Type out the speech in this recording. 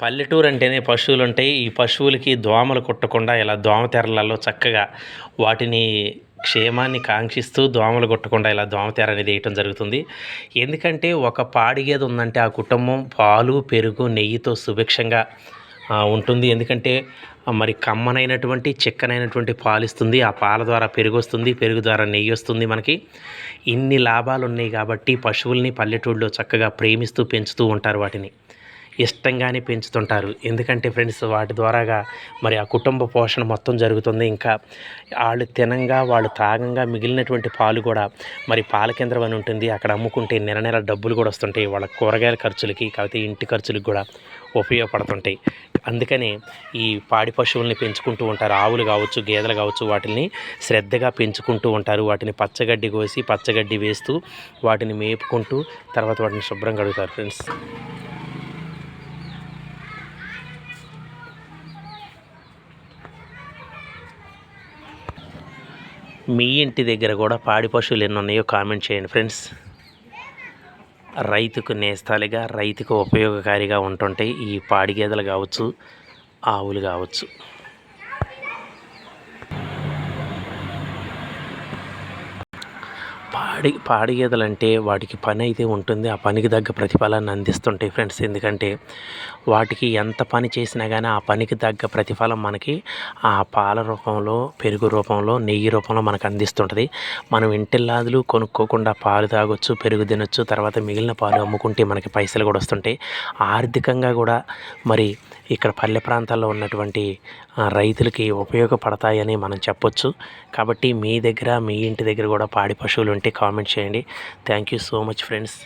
పల్లెటూరు అంటేనే పశువులు ఉంటాయి ఈ పశువులకి దోమలు కుట్టకుండా ఇలా దోమ తెరలలో చక్కగా వాటిని క్షేమాన్ని కాంక్షిస్తూ దోమలు కుట్టకుండా ఇలా దోమ తెర అనేది వేయటం జరుగుతుంది. ఎందుకంటే ఒక పాడి గేదె ఉందంటే ఆ కుటుంబం పాలు పెరుగు నెయ్యితో సుభిక్షంగా ఉంటుంది. ఎందుకంటే మరి కమ్మనైనటువంటి చిక్కనైనటువంటి పాలు ఇస్తుంది ఆ పాల ద్వారా పెరుగు వస్తుంది పెరుగు ద్వారా నెయ్యి వస్తుంది మనకి. ఇన్ని లాభాలు ఉన్నాయి కాబట్టి పశువుల్ని పల్లెటూళ్ళలో చక్కగా ప్రేమిస్తూ పెంచుతూ ఉంటారు వాటిని. ఇష్టంగానే పెంచుతుంటారు. ఎందుకంటే ఫ్రెండ్స్ వాటి ద్వారాగా మరి ఆ కుటుంబ పోషణ మొత్తం జరుగుతుంది. ఇంకా వాళ్ళు తినంగా వాళ్ళు తాగంగా మిగిలినటువంటి పాలు కూడా మరి పాల కేంద్రం అని ఉంటుంది. అక్కడ అమ్ముకుంటే నెల నెల డబ్బులు కూడా వస్తుంటాయి. వాళ్ళ కూరగాయల ఖర్చులకి కాకపోతే ఇంటి ఖర్చులకు కూడా ఉపయోగపడుతుంటాయి. అందుకనే ఈ పాడి పశువుల్ని పెంచుకుంటూ ఉంటారు. ఆవులు కావచ్చు గేదెలు కావచ్చు వాటిని శ్రద్ధగా పెంచుకుంటూ ఉంటారు. వాటిని పచ్చగడ్డి కోసి పచ్చగడ్డి వేస్తూ వాటిని మేపుకుంటూ తర్వాత వాటిని శుభ్రంగా కడుగుతారు ఫ్రెండ్స్. మీ ఇంటి దగ్గర కూడా పాడి పశువులు ఎన్ని ఉన్నాయో కామెంట్ చేయండి ఫ్రెండ్స్. రైతుకు నేస్తాలుగా రైతుకు ఉపయోగకారిగా ఉంటుంటాయి ఈ పాడి గేదెలు కావచ్చు ఆవులు కావచ్చు. పాడి పాడి గేదెలు అంటే వాటికి పని అయితే ఉంటుంది. ఆ పనికి తగ్గ ప్రతిఫలాన్ని అందిస్తుంటాయి ఫ్రెండ్స్. ఎందుకంటే వాటికి ఎంత పని చేసినా కానీ ఆ పనికి తగ్గ ప్రతిఫలం మనకి ఆ పాల రూపంలో పెరుగు రూపంలో నెయ్యి రూపంలో మనకు అందిస్తుంటుంది. మనం ఇంటిల్లాదులు కొనుక్కోకుండా పాలు తాగొచ్చు పెరుగు తినొచ్చు తర్వాత మిగిలిన పాలు అమ్ముకుంటే మనకి పైసలు కూడా వస్తుంటాయి. ఆర్థికంగా కూడా మరి ఇక్కడ పల్లె ప్రాంతాల్లో ఉన్నటువంటి రైతులకి ఉపయోగపడతాయని మనం చెప్పొచ్చు. కాబట్టి మీ దగ్గర మీ ఇంటి దగ్గర కూడా పాడి పశువులు ఉంటే కామెంట్ చేయండి. Thank you so much friends